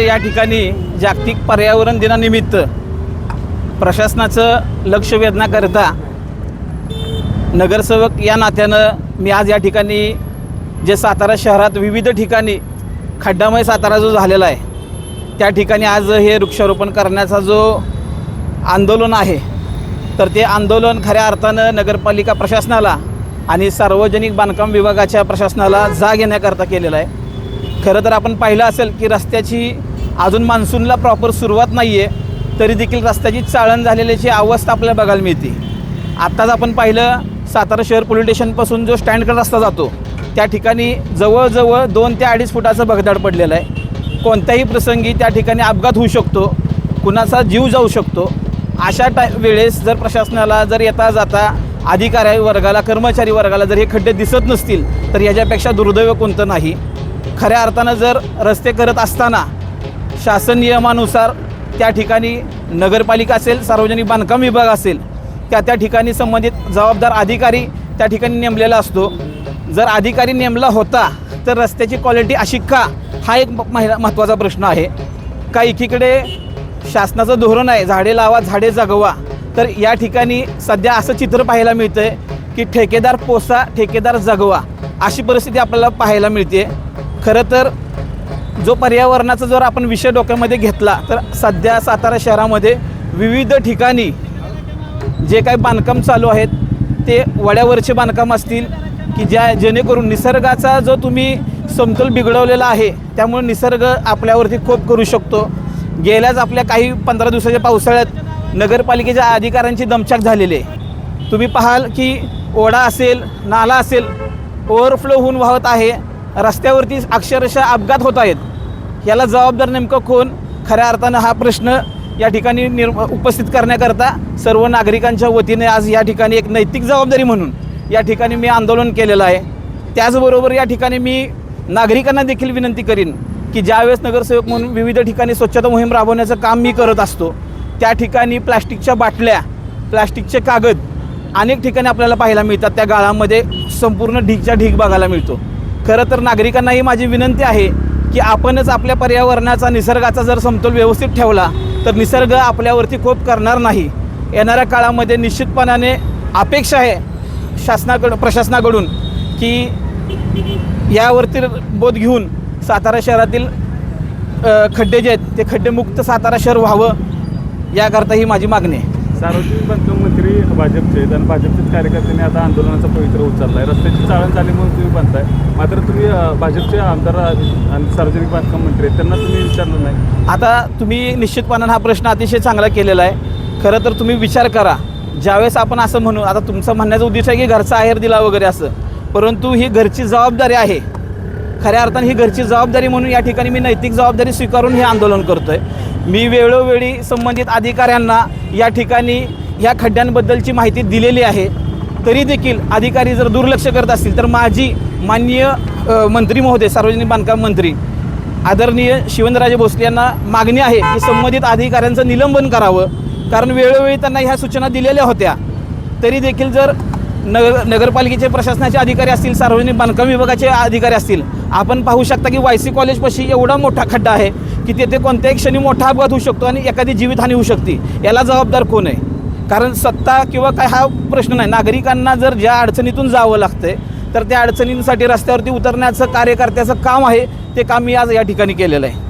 या ठिकाणी जागतिक पर्यावरण दिनानिमित्त प्रशासनाचं लक्ष वेधण्याकरिता नगरसेवक या नात्यानं मी आज या ठिकाणी जे सातारा शहरात विविध ठिकाणी खड्डामय सातारा जो झालेला आहे त्या ठिकाणी आज हे वृक्षारोपण करण्याचा जो आंदोलन आहे तर ते आंदोलन खऱ्या अर्थानं नगरपालिका प्रशासनाला आणि सार्वजनिक बांधकाम विभागाच्या प्रशासनाला जाग येण्याकरता केलेलं आहे. खरं तर आपण पाहिलं असेल की रस्त्याची अजून मान्सूनला प्रॉपर सुरुवात नाही आहे तरी देखील रस्त्याची चाळण झालेल्याची अवस्था आपल्याला बघायला मिळते. आत्ताच आपण पाहिलं सातारा शहर पोलीस स्टेशनपासून जो स्टँडकडे रस्ता जातो त्या ठिकाणी जवळजवळ दोन ते अडीच फुटाचं भगदाड पडलेलं आहे. कोणत्याही प्रसंगी त्या ठिकाणी अपघात होऊ शकतो कुणाचा जीव जाऊ शकतो. अशा टा वेळेस जर प्रशासनाला जर येता जाता अधिकारी वर्गाला कर्मचारी वर्गाला जर हे खड्डे दिसत नसतील तर याच्यापेक्षा दुर्दैव कोणतं नाही. खऱ्या अर्थानं जर रस्ते करत असताना शासन नियमानुसार त्या ठिकाणी नगरपालिका असेल सार्वजनिक बांधकाम विभाग असेल त्या त्या ठिकाणी संबंधित जबाबदार अधिकारी त्या ठिकाणी नेमलेला असतो. जर अधिकारी नेमला होता तर रस्त्याची क्वालिटी अशी का? हा एक म- महिला महत्त्वाचा प्रश्न आहे. का एकीकडे शासनाचं धोरण आहे झाडे लावा झाडे जगवा तर या ठिकाणी सध्या असं चित्र पाहायला मिळतं आहे की ठेकेदार पोसा ठेकेदार जगवा अशी परिस्थिती आपल्याला पाहायला मिळते खरं तर जो पर्यावरणाचा जर आपण विषय डोक्यामध्ये घेतला तर सध्या सातारा शहरामध्ये विविध ठिकाणी जे काही बांधकाम चालू आहेत ते वड्यावरचे बांधकाम असतील की ज्या जेणेकरून निसर्गाचा जो तुम्ही समतोल बिघडवलेला आहे त्यामुळे निसर्ग आपल्यावरती खोप करू शकतो. गेल्याच आपल्या काही पंधरा दिवसाच्या पावसाळ्यात नगरपालिकेच्या अधिकाऱ्यांची दमछाक झालेली आहे. तुम्ही पाहाल की ओढा असेल नाला असेल ओव्हरफ्लो होऊन वाहत आहे. रस्त्यावरती अक्षरशः अपघात होत आहेत. याला जबाबदार नेमकं कोण? खऱ्या अर्थानं हा प्रश्न या ठिकाणी निर्म उपस्थित करण्याकरता सर्व नागरिकांच्या वतीने आज या ठिकाणी एक नैतिक जबाबदारी म्हणून या ठिकाणी मी आंदोलन केलेलं आहे. त्याचबरोबर या ठिकाणी मी नागरिकांना देखील विनंती करीन की ज्यावेळेस नगरसेवक म्हणून विविध ठिकाणी स्वच्छता मोहीम राबवण्याचं काम मी करत असतो त्या ठिकाणी प्लास्टिकच्या बाटल्या प्लास्टिकचे कागद अनेक ठिकाणी आपल्याला पाहायला मिळतात. त्या गाळामध्ये संपूर्ण ढीकच्या ढीक बघायला मिळतो. खरं तर नागरिकांनाही माझी विनंती आहे की आपणच आपल्या पर्यावरणाचा निसर्गाचा जर समतोल व्यवस्थित ठेवला तर निसर्ग आपल्यावरती कोप करणार नाही. येणाऱ्या काळामध्ये निश्चितपणाने अपेक्षा आहे शासनाकडं प्रशासनाकडून की यावरती बोध घेऊन सातारा शहरातील खड्डे जे आहेत ते खड्डेमुक्त सातारा शहर व्हावं याकरता ही माझी मागणी आहे. सार्वजनिक बांधकाम मंत्री भाजपचे आहेत आणि भाजपचेच कार्यकर्त्यांनी आता आंदोलनाचा पवित्र उचलला आहे रस्त्याची चाळण झाली म्हणून तुम्ही बांधताय. मात्र तुम्ही भाजपचे आमदार आणि सार्वजनिक बांधकाम मंत्री आहेत त्यांना तुम्ही विचारलं नाही. आता तुम्ही निश्चितपणानं हा प्रश्न अतिशय चांगला केलेला आहे. खरं तर तुम्ही विचार करा. ज्यावेळेस आपण असं म्हणू आता तुमचं म्हणण्याचं उद्देश आहे की घरचा आहेर दिला वगैरे असं. परंतु ही घरची जबाबदारी आहे. खऱ्या अर्थाने ही घरची जबाबदारी म्हणून या ठिकाणी मी नैतिक जबाबदारी स्वीकारून हे आंदोलन करतो आहे मी वेळोवेळी संबंधित अधिकाऱ्यांना या ठिकाणी ह्या खड्ड्यांबद्दलची माहिती दिलेली आहे. तरी देखील अधिकारी जर दुर्लक्ष करत असतील तर माझी माननीय मंत्री महोदय सार्वजनिक बांधकाम मंत्री आदरणीय शिवनराजे भोसले यांना मागणी आहे की संबंधित अधिकाऱ्यांचं निलंबन करावं. कारण वेळोवेळी त्यांना ह्या सूचना दिलेल्या होत्या. तरी देखील जर नगर नगरपालिकेचे प्रशासनाचे अधिकारी असतील सार्वजनिक बांधकाम विभागाचे अधिकारी असतील आपण पाहू शकता की वाय सी कॉलेजपाशी एवढा मोठा खड्डा आहे. की तेथे कोणत्याही क्षणी मोठा अपघात होऊ शकतो आणि एखादी जीवितहानी होऊ शकते. याला जबाबदार कोण आहे? कारण सत्ता किंवा काय हा प्रश्न नाही. नागरिकांना जर ज्या अडचणीतून जावं लागतंय तर त्या अडचणींसाठी रस्त्यावरती उतरण्याचं कार्यकर्त्याचं काम आहे. ते काम मी आज या ठिकाणी केलेलं आहे.